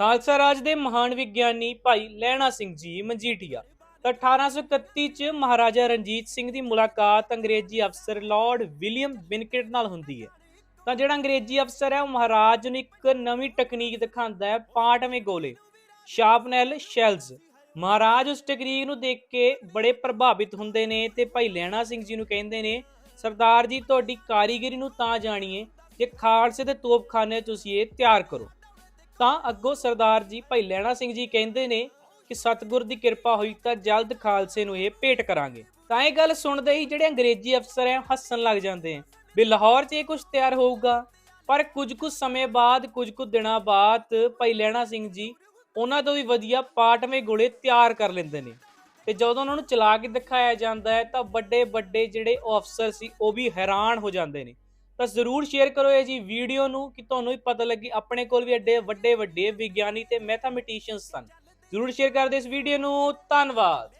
ਖਾਲਸਾ ਰਾਜ ਦੇ ਮਹਾਨ ਵਿਗਿਆਨੀ ਭਾਈ ਲਹਿਣਾ ਸਿੰਘ ਜੀ, ਮਜੀਠੀਆ। ਤਾਂ 1831 ਚ ਮਹਾਰਾਜਾ ਰਣਜੀਤ ਸਿੰਘ ਦੀ ਮੁਲਾਕਾਤ ਅੰਗਰੇਜ਼ੀ ਅਫਸਰ ਲਾਰਡ ਵਿਲੀਅਮ ਬਿਨਕਟ ਨਾਲ ਹੁੰਦੀ ਹੈ। ਤਾਂ ਜਿਹੜਾ ਅੰਗਰੇਜ਼ੀ ਅਫਸਰ ਹੈ, ਉਹ ਮਹਾਰਾਜ ਨੂੰ ਇੱਕ ਨਵੀਂ ਟੈਕਨੀਕ ਦਿਖਾਉਂਦਾ ਹੈ, ਪਾਟਵੇਂ ਗੋਲੇ। ਸ਼ਾਰਪਨੈਲ ਸ਼ੈਲਸ ਮਹਾਰਾਜ ਉਸ ਟੈਕਨੀਕ ਨੂੰ ਦੇਖ ਕੇ ਬੜੇ ਪ੍ਰਭਾਵਿਤ ਹੁੰਦੇ ਨੇ ਤੇ ਭਾਈ ਲਹਿਣਾ ਸਿੰਘ ਜੀ ਨੂੰ ਕਹਿੰਦੇ ਨੇ, ਸਰਦਾਰ ਜੀ, ਤੁਹਾਡੀ ਕਾਰੀਗਰੀ ਨੂੰ ਤਾਂ ਜਾਣੀਏ ਕਿ ਖਾਲਸੇ ਦੇ ਤੋਪਖਾਨੇ ਤੁਸੀਂ ਇਹ ਤਿਆਰ ਕਰੋ। ਤਾਂ ਅੱਗੋਂ ਸਰਦਾਰ ਜੀ ਭਾਈ ਲਹਿਣਾ ਸਿੰਘ ਜੀ ਕਹਿੰਦੇ ਨੇ ਕਿ ਸਤਿਗੁਰ ਦੀ ਕਿਰਪਾ ਹੋਈ ਤਾਂ ਜਲਦ ਖਾਲਸੇ ਨੂੰ ਇਹ ਭੇਟ ਕਰਾਂਗੇ। ਤਾਂ ਇਹ ਗੱਲ ਸੁਣਦੇ ਹੀ ਜਿਹੜੇ ਅੰਗਰੇਜ਼ੀ ਅਫਸਰ ਹੈ ਹੱਸਣ ਲੱਗ ਜਾਂਦੇ ਆ ਵੀ ਲਾਹੌਰ 'ਚ ਇਹ ਕੁਝ ਤਿਆਰ ਹੋਊਗਾ। ਪਰ ਕੁਝ ਕੁ ਸਮੇਂ ਬਾਅਦ, ਕੁਝ ਕੁ ਦਿਨਾਂ ਬਾਅਦ ਭਾਈ ਲਹਿਣਾ ਸਿੰਘ ਜੀ ਉਹਨਾਂ ਤੋਂ ਵੀ ਵਧੀਆ ਪਾਟਵੇਂ ਗੋਲੇ ਤਿਆਰ ਕਰ ਲੈਂਦੇ ਨੇ। ਤੇ ਜਦੋਂ ਉਹਨਾਂ ਨੂੰ ਚਲਾ ਕੇ ਦਿਖਾਇਆ ਜਾਂਦਾ ਹੈ ਤਾਂ ਵੱਡੇ ਵੱਡੇ ਜਿਹੜੇ ਅਫਸਰ ਸੀ ਉਹ ਵੀ ਹੈਰਾਨ ਹੋ ਜਾਂਦੇ ਨੇ। ਤਾਂ ਜ਼ਰੂਰ ਸ਼ੇਅਰ ਕਰੋ ਇਹ ਜੀ ਵੀਡੀਓ ਨੂੰ ਕਿ ਤੁਹਾਨੂੰ ਵੀ ਪਤਾ ਲੱਗੇ, ਆਪਣੇ ਕੋਲ ਵੀ ਐਡੇ ਵੱਡੇ ਵੱਡੇ ਵਿਗਿਆਨੀ ਤੇ ਮੈਥਮੈਟੀਸ਼ੀਅਨਸ ਸਨ। ਜ਼ਰੂਰ ਸ਼ੇਅਰ ਕਰ ਦਿਓ ਇਸ ਵੀਡੀਓ ਨੂੰ। ਧੰਨਵਾਦ।